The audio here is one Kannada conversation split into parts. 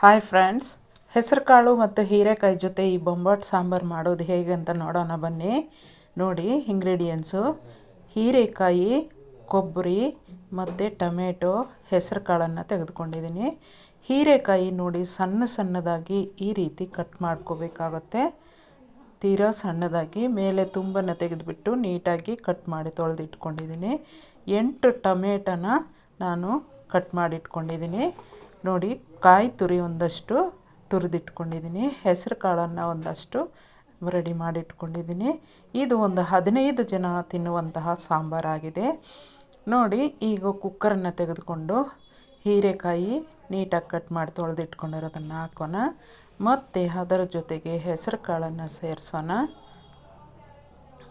ಹಾಯ್ ಫ್ರೆಂಡ್ಸ್ ಹೆಸರುಕಾಳು ಮತ್ತು ಹೀರೆಕಾಯಿ ಜೊತೆ ಈ ಬೊಂಬಾಟ್ ಸಾಂಬಾರು ಮಾಡೋದು ಹೇಗೆ ಅಂತ ನೋಡೋಣ ಬನ್ನಿ. ನೋಡಿ ಇಂಗ್ರೀಡಿಯೆಂಟ್ಸು ಹೀರೆಕಾಯಿ, ಕೊಬ್ಬರಿ ಮತ್ತು ಟೊಮೆಟೊ ಹೆಸರು ಕಾಳನ್ನು ತೆಗೆದುಕೊಂಡಿದ್ದೀನಿ. ಹೀರೆಕಾಯಿ ನೋಡಿ ಸಣ್ಣ ಸಣ್ಣದಾಗಿ ಈ ರೀತಿ ಕಟ್ ಮಾಡ್ಕೋಬೇಕಾಗತ್ತೆ. ತೀರಾ ಸಣ್ಣದಾಗಿ, ಮೇಲೆ ತುಂಬನ್ನು ತೆಗೆದುಬಿಟ್ಟು ನೀಟಾಗಿ ಕಟ್ ಮಾಡಿ ತೊಳೆದಿಟ್ಕೊಂಡಿದ್ದೀನಿ. ಎಂಟು ಟೊಮೆಟೊನ ನಾನು ಕಟ್ ಮಾಡಿಟ್ಕೊಂಡಿದ್ದೀನಿ. ನೋಡಿ, ಕಾಯಿ ತುರಿ ಒಂದಷ್ಟು ತುರಿದಿಟ್ಕೊಂಡಿದ್ದೀನಿ. ಹೆಸರು ಕಾಳನ್ನು ಒಂದಷ್ಟು ರೆಡಿ ಮಾಡಿಟ್ಕೊಂಡಿದ್ದೀನಿ. ಇದು ಒಂದು ಹದಿನೈದು ಜನ ತಿನ್ನುವಂತಹ ಸಾಂಬಾರಾಗಿದೆ. ನೋಡಿ, ಈಗ ಕುಕ್ಕರನ್ನು ತೆಗೆದುಕೊಂಡು ಹೀರೆಕಾಯಿ ನೀಟಾಗಿ ಕಟ್ ಮಾಡಿ ತೊಳೆದಿಟ್ಕೊಂಡಿರೋದನ್ನು ಹಾಕೋಣ. ಮತ್ತು ಅದರ ಜೊತೆಗೆ ಹೆಸರು ಕಾಳನ್ನು ಸೇರಿಸೋಣ.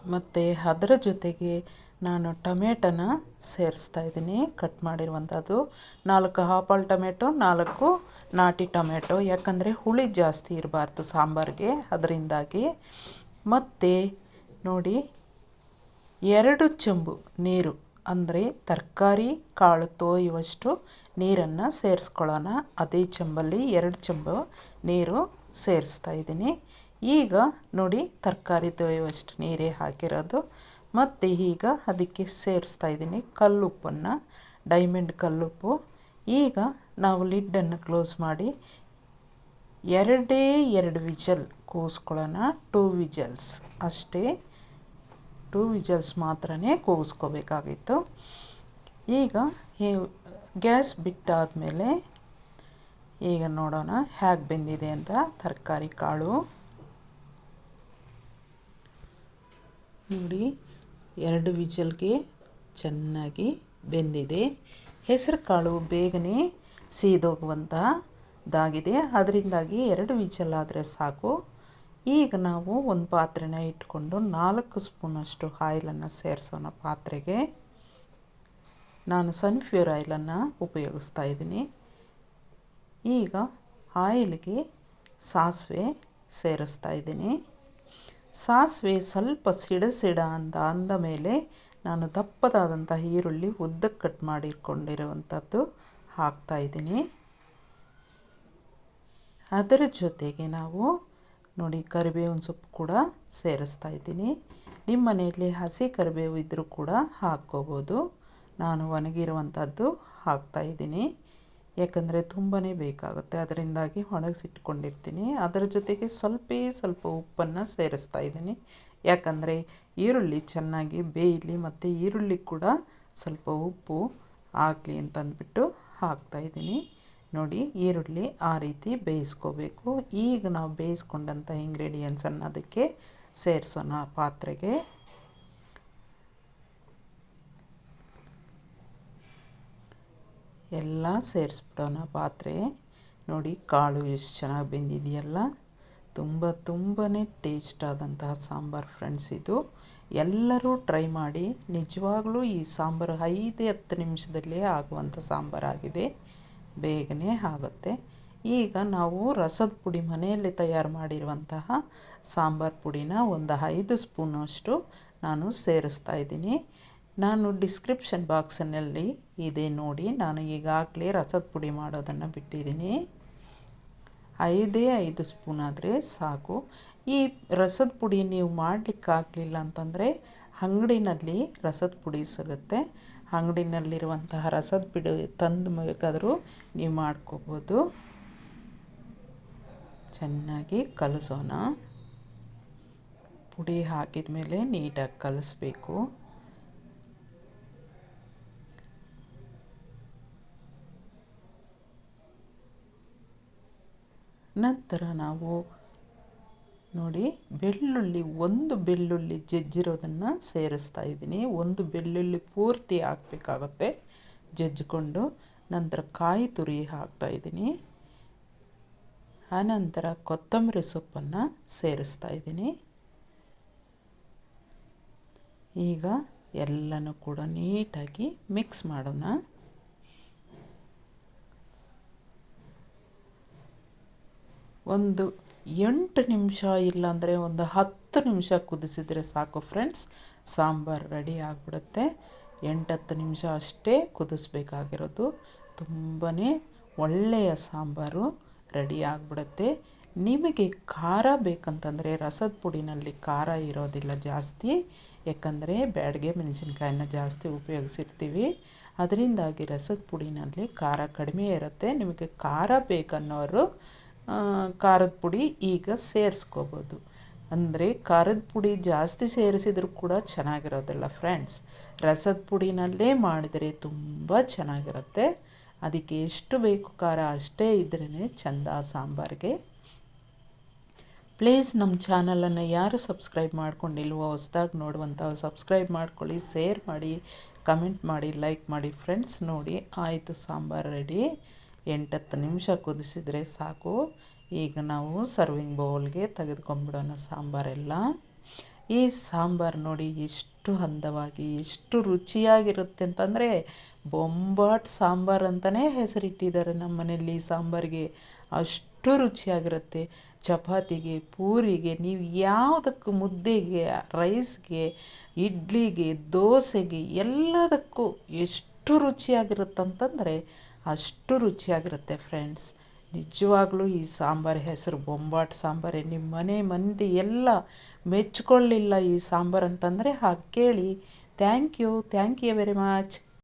ಮತ್ತು ಅದರ ಜೊತೆಗೆ ನಾನು ಟೊಮೆಟೊನ ಸೇರಿಸ್ತಾ ಇದ್ದೀನಿ. ಕಟ್ ಮಾಡಿರುವಂಥದ್ದು. ನಾಲ್ಕು ಆಪಲ್ ಟೊಮೆಟೊ, ನಾಲ್ಕು ನಾಟಿ ಟೊಮೆಟೊ. ಯಾಕಂದರೆ ಹುಳಿ ಜಾಸ್ತಿ ಇರಬಾರ್ದು ಸಾಂಬಾರಿಗೆ. ಅದರಿಂದಾಗಿ ಮತ್ತು ನೋಡಿ, ಎರಡು ಚೆಂಬು ನೀರು, ಅಂದರೆ ತರಕಾರಿ ಕಾಳು ತೋಯುವಷ್ಟು ನೀರನ್ನು ಸೇರಿಸ್ಕೊಳ್ಳೋಣ. ಅದೇ ಚೆಂಬಲ್ಲಿ ಎರಡು ಚೆಂಬು ನೀರು ಸೇರಿಸ್ತಾ ಇದ್ದೀನಿ. ಈಗ ನೋಡಿ, ತರಕಾರಿ ತೋಯುವಷ್ಟು ನೀರೇ ಹಾಕಿರೋದು. ಮತ್ತು ಈಗ ಅದಕ್ಕೆ ಸೇರಿಸ್ತಾ ಇದ್ದೀನಿ ಕಲ್ಲುಪ್ಪನ್ನು ಡೈಮಂಡ್ ಕಲ್ಲುಪ್ಪು. ಈಗ ನಾವು ಲಿಡ್ಡನ್ನು ಕ್ಲೋಸ್ ಮಾಡಿ ಎರಡೇ ಎರಡು ವಿಜಲ್ ಕೂಸ್ಕೊಳ್ಳೋಣ. ಟೂ ವಿಜಲ್ಸ್ ಅಷ್ಟೇ. ಟೂ ವಿಜಲ್ಸ್ ಮಾತ್ರ ಕೂಗಿಸ್ಕೋಬೇಕಾಗಿತ್ತು ಈಗ ಈ ಗ್ಯಾಸ್ ಬಿಟ್ಟಾದಮೇಲೆ ಈಗ ನೋಡೋಣ ಹೇಗೆ ಬೆಂದಿದೆ ಅಂತ ತರಕಾರಿ ಕಾಳು. ನೋಡಿ. ಎರಡು ವಿಜಲ್ಗೆ ಚೆನ್ನಾಗಿ ಬೆಂದಿದೆ. ಹೆಸರು ಕಾಳು ಬೇಗನೆ ಸೀದೋಗುವಂಥದ್ದಾಗಿದೆ ಅದರಿಂದಾಗಿ ಎರಡು ವಿಜಲ್ ಆದರೆ ಸಾಕು. ಈಗ ನಾವು ಒಂದು ಪಾತ್ರೆನ ಇಟ್ಕೊಂಡು ನಾಲ್ಕು ಸ್ಪೂನಷ್ಟು ಆಯಿಲನ್ನು ಸೇರಿಸೋಣ ಪಾತ್ರೆಗೆ. ನಾನು ಸನ್ಫ್ಯೂರ್ ಆಯಿಲನ್ನು ಉಪಯೋಗಿಸ್ತಾ ಇದ್ದೀನಿ. ಈಗ ಆಯಿಲ್ಗೆ ಸಾಸಿವೆ ಸೇರಿಸ್ತಾ ಇದ್ದೀನಿ. ಸಾಸಿವೆ ಸ್ವಲ್ಪ ಸಿಡ ಅಂತ ಅಂದ ಮೇಲೆ ನಾನು ದಪ್ಪದಾದಂಥ ಈರುಳ್ಳಿ ಉದ್ದಕ್ಕೆ ಕಟ್ ಮಾಡಿಕೊಂಡಿರುವಂಥದ್ದು ಹಾಕ್ತಾಯಿದ್ದೀನಿ ಅದರ ಜೊತೆಗೆ ನಾವು ನೋಡಿ ಕರಿಬೇವಿನ ಸೊಪ್ಪು ಕೂಡ ಸೇರಿಸ್ತಾ ಇದ್ದೀನಿ. ನಿಮ್ಮ ಮನೆಯಲ್ಲಿ ಹಸಿ ಕರಿಬೇವು ಇದ್ದರೂ ಕೂಡ ಹಾಕ್ಕೋಬೋದು. ನಾನು ಒಣಗಿರುವಂಥದ್ದು ಹಾಕ್ತಾಯಿದ್ದೀನಿ ಯಾಕಂದರೆ ತುಂಬಾ ಬೇಕಾಗುತ್ತೆ. ಅದರಿಂದಾಗಿ ಒಣಗಿಸಿಟ್ಕೊಂಡಿರ್ತೀನಿ. ಅದರ ಜೊತೆಗೆ ಸ್ವಲ್ಪ ಸ್ವಲ್ಪ ಉಪ್ಪನ್ನು ಸೇರಿಸ್ತಾ ಇದ್ದೀನಿ. ಯಾಕಂದರೆ ಈರುಳ್ಳಿ ಚೆನ್ನಾಗಿ ಬೇಯಲಿ ಮತ್ತು ಈರುಳ್ಳಿ ಕೂಡ ಸ್ವಲ್ಪ ಉಪ್ಪು ಆಗಲಿ ಅಂತಂದ್ಬಿಟ್ಟು ಹಾಕ್ತಾಯಿದ್ದೀನಿ ನೋಡಿ, ಈರುಳ್ಳಿ ಆ ರೀತಿ ಬೇಯಿಸ್ಕೋಬೇಕು. ಈಗ ನಾವು ಬೇಯಿಸ್ಕೊಂಡಂಥ ಇಂಗ್ರೀಡಿಯೆಂಟ್ಸನ್ನು ಅದಕ್ಕೆ ಸೇರಿಸೋಣ ಪಾತ್ರೆಗೆ. ಎಲ್ಲ ಸೇರಿಸ್ಬಿಡೋಣ ಪಾತ್ರೆ. ನೋಡಿ ಕಾಳು ಎಷ್ಟು ಚೆನ್ನಾಗಿ ಬೆಂದಿದೆಯಲ್ಲ. ತುಂಬ ತುಂಬಾ ಟೇಸ್ಟ್ ಆದಂತಹ ಸಾಂಬಾರು ಫ್ರೆಂಡ್ಸ್ ಇದು. ಎಲ್ಲರೂ ಟ್ರೈ ಮಾಡಿ. ನಿಜವಾಗ್ಲೂ ಈ ಸಾಂಬಾರು ಐದು ಹತ್ತು ನಿಮಿಷದಲ್ಲೇ ಆಗುವಂಥ ಸಾಂಬಾರಾಗಿದೆ ಬೇಗನೆ ಆಗುತ್ತೆ. ಈಗ ನಾವು ರಸದ ಪುಡಿ ಮನೆಯಲ್ಲೇ ತಯಾರು ಮಾಡಿರುವಂತಹ ಸಾಂಬಾರು ಪುಡಿನ ಒಂದು ಐದು ಸ್ಪೂನಷ್ಟು ನಾನು ಸೇರಿಸ್ತಾ ಇದ್ದೀನಿ. ನಾನು ಡಿಸ್ಕ್ರಿಪ್ಷನ್ ಬಾಕ್ಸಿನಲ್ಲಿ ಇದೆ ನೋಡಿ. ನಾನು ಈಗಾಗಲೇ ರಸದ ಪುಡಿ ಮಾಡೋದನ್ನು ಬಿಟ್ಟಿದ್ದೀನಿ. ಐದೇ ಐದು ಸ್ಪೂನ್ ಆದರೆ ಸಾಕು. ಈ ರಸದ ಪುಡಿ ನೀವು ಮಾಡಲಿಕ್ಕಾಗಲಿಲ್ಲ ಅಂತಂದರೆ ಅಂಗಡಿನಲ್ಲಿ ರಸದ ಪುಡಿ ಸಿಗುತ್ತೆ. ಅಂಗಡಿನಲ್ಲಿರುವಂತಹ ರಸದ ಪುಡಿ ತಂದು ಬೇಕಾದರೂ ನೀವು ಮಾಡ್ಕೋಬೋದು. ಚೆನ್ನಾಗಿ ಕಲಸೋಣ. ಪುಡಿ ಹಾಕಿದ ಮೇಲೆ ನೀಟಾಗಿ ಕಲಿಸ್ಬೇಕು. ನಂತರ ನಾವು ನೋಡಿ ಬೆಳ್ಳುಳ್ಳಿ, ಒಂದು ಬೆಳ್ಳುಳ್ಳಿ ಜಜ್ಜಿರೋದನ್ನು ಸೇರಿಸ್ತಾ ಇದ್ದೀನಿ. ಒಂದು ಬೆಳ್ಳುಳ್ಳಿ ಪೂರ್ತಿ ಹಾಕ್ಬೇಕಾಗುತ್ತೆ. ಜಜ್ಜಿಕೊಂಡು ನಂತರ ಕಾಯಿ ತುರಿ ಹಾಕ್ತಾ ಇದ್ದೀನಿ. ಆನಂತರ ಕೊತ್ತಂಬರಿ ಸೊಪ್ಪನ್ನು ಸೇರಿಸ್ತಾ ಇದ್ದೀನಿ. ಈಗ ಎಲ್ಲನೂ ಕೂಡ ನೀಟಾಗಿ ಮಿಕ್ಸ್ ಮಾಡೋಣ. ಒಂದು ಎಂಟು ನಿಮಿಷ ಇಲ್ಲಾಂದರೆ ಒಂದು ಹತ್ತು ನಿಮಿಷ ಕುದಿಸಿದರೆ ಸಾಕು ಫ್ರೆಂಡ್ಸ್ ಸಾಂಬಾರು ರೆಡಿ ಆಗಿಬಿಡುತ್ತೆ. ಎಂಟತ್ತು ನಿಮಿಷ ಅಷ್ಟೇ ಕುದಿಸ್ಬೇಕಾಗಿರೋದು. ತುಂಬಾ ಒಳ್ಳೆಯ ಸಾಂಬಾರು ರೆಡಿ ಆಗಿಬಿಡುತ್ತೆ. ನಿಮಗೆ ಖಾರ ಬೇಕಂತಂದರೆ ರಸದ ಪುಡಿನಲ್ಲಿ ಖಾರ ಇರೋದಿಲ್ಲ ಜಾಸ್ತಿ. ಯಾಕಂದರೆ ಬ್ಯಾಡಗೆ ಮೆಣಸಿನ್ಕಾಯನ್ನ ಜಾಸ್ತಿ ಉಪಯೋಗಿಸಿರ್ತೀವಿ. ಅದರಿಂದಾಗಿ ರಸದ ಪುಡಿನಲ್ಲಿ ಖಾರ ಕಡಿಮೆ ಇರುತ್ತೆ. ನಿಮಗೆ ಖಾರ ಬೇಕನ್ನೋರು ಖಾರದ ಪುಡಿ ಈಗ ಸೇರಿಸ್ಕೋಬೋದು. ಅಂದರೆ ಖಾರದ ಪುಡಿ ಜಾಸ್ತಿ ಸೇರಿಸಿದರೂ ಕೂಡ ಚೆನ್ನಾಗಿರೋದಿಲ್ಲ ಫ್ರೆಂಡ್ಸ್ ರಸದ ಪುಡಿನಲ್ಲೇ ಮಾಡಿದರೆ ತುಂಬ ಚೆನ್ನಾಗಿರುತ್ತೆ. ಅದಕ್ಕೆ ಎಷ್ಟು ಬೇಕು ಖಾರ ಅಷ್ಟೇ ಇದ್ರೇ ಚಂದ ಸಾಂಬಾರಿಗೆ. ಪ್ಲೀಸ್ ನಮ್ಮ ಚಾನಲನ್ನು ಯಾರು ಸಬ್ಸ್ಕ್ರೈಬ್ ಮಾಡ್ಕೊಂಡಿಲ್ವೋ ಹೊಸ್ದಾಗಿ ನೋಡುವಂಥ ಸಬ್ಸ್ಕ್ರೈಬ್ ಮಾಡ್ಕೊಳ್ಳಿ ಶೇರ್ ಮಾಡಿ ಕಮೆಂಟ್ ಮಾಡಿ ಲೈಕ್ ಮಾಡಿ ಫ್ರೆಂಡ್ಸ್ ನೋಡಿ ಆಯಿತು ಸಾಂಬಾರು ರೆಡಿ ಎಂಟತ್ತು ನಿಮಿಷ ಕುದಿಸಿದರೆ ಸಾಕು. ಈಗ ನಾವು ಸರ್ವಿಂಗ್ ಬೌಲ್ಗೆ ತೆಗೆದುಕೊಂಡ್ಬಿಡೋಣ ಸಾಂಬಾರೆಲ್ಲ. ಈ ಸಾಂಬಾರು ನೋಡಿ ಎಷ್ಟು ಹಂದವಾಗಿ, ಎಷ್ಟು ರುಚಿಯಾಗಿರುತ್ತೆ ಅಂತಂದರೆ ಬೊಂಬಾಟ್ ಸಾಂಬಾರು ಅಂತಲೇ ಹೆಸರಿಟ್ಟಿದ್ದಾರೆ ನಮ್ಮ ಮನೆಯಲ್ಲಿ ಸಾಂಬಾರಿಗೆ. ಅಷ್ಟು ರುಚಿಯಾಗಿರುತ್ತೆ. ಚಪಾತಿಗೆ, ಪೂರಿಗೆ, ನೀವು ಯಾವುದಕ್ಕೂ ಮುದ್ದೆಗೆ ರೈಸ್ಗೆ ಇಡ್ಲಿಗೆ, ದೋಸೆಗೆ ಎಲ್ಲದಕ್ಕೂ ಎಷ್ಟು ರುಚಿಯಾಗಿರುತ್ತಂತಂದರೆ ಅಷ್ಟು ರುಚಿಯಾಗಿರುತ್ತೆ ಫ್ರೆಂಡ್ಸ್ ನಿಜವಾಗ್ಲೂ ಈ ಸಾಂಬಾರು ಹೆಸರು ಬೊಂಬಾಟ್ ಸಾಂಬಾರೇ. ನಿಮ್ಮ ಮನೆ ಮಂದಿ ಎಲ್ಲ ಮೆಚ್ಕೊಳ್ಳಿಲ್ಲ ಈ ಸಾಂಬಾರು ಅಂತಂದರೆ ಹಾಗೆ ಕೇಳಿ thank you thank you very much